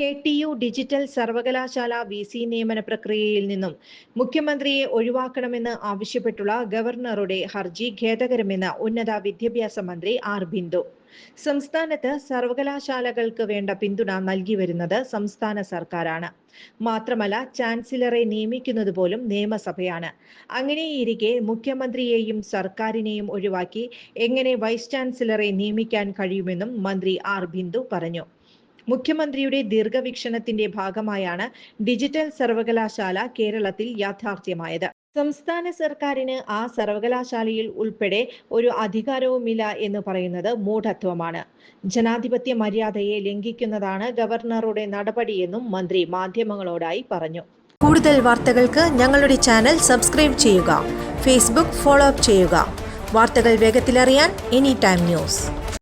K T U digital സർവകലാശാല V C നിയമന പ്രക്രിയയിൽ നിന്നും മുഖ്യമന്ത്രിയെ ഒഴിവാക്കണമെന്ന് ആവശ്യപ്പെട്ടുള്ള ഗവർണറുടെ ഹർജി ഖേദകരമെന്ന് ഉന്നത വിദ്യാഭ്യാസ മന്ത്രി ആർ ബിന്ദു. സംസ്ഥാനത്ത് സർവകലാശാലകൾക്ക് വേണ്ട പിന്തുണ നൽകി വരുന്നത് സംസ്ഥാന സർക്കാരാണ്. മാത്രമല്ല ചാൻസലറെ നിയമിക്കുന്നത് പോലും നിയമസഭയാണ്. അങ്ങനെയിരിക്കെ മുഖ്യമന്ത്രിയെയും സർക്കാരിനെയും ഒഴിവാക്കി എങ്ങനെ വൈസ് ചാൻസലറെ നിയമിക്കാൻ കഴിയുമെന്നും മന്ത്രി ആർ ബിന്ദു പറഞ്ഞു. മുഖ്യമന്ത്രിയുടെ ദീർഘവീക്ഷണത്തിന്റെ ഭാഗമായാണ് ഡിജിറ്റൽ സർവകലാശാല കേരളത്തിൽ യാഥാർത്ഥ്യമായത്. സംസ്ഥാന സർക്കാരിന് ആ സർവകലാശാലയിൽ ഉൾപ്പെടെ ഒരു അധികാരവുമില്ല എന്ന് പറയുന്നത് മൂഢത്വമാണ്. ജനാധിപത്യ മര്യാദയെ ലംഘിക്കുന്നതാണ് ഗവർണറുടെ നടപടിയെന്നും മന്ത്രി മാധ്യമങ്ങളോടായി പറഞ്ഞു. കൂടുതൽ വാർത്തകൾക്ക് ഞങ്ങളുടെ ചാനൽ സബ്സ്ക്രൈബ് ചെയ്യുക ഫേസ്ബുക്ക് ഫോളോ അപ്പ് ചെയ്യുക. വാർത്തകൾ വേഗത്തിലറിയാൻ എനി ടൈം ന്യൂസ്.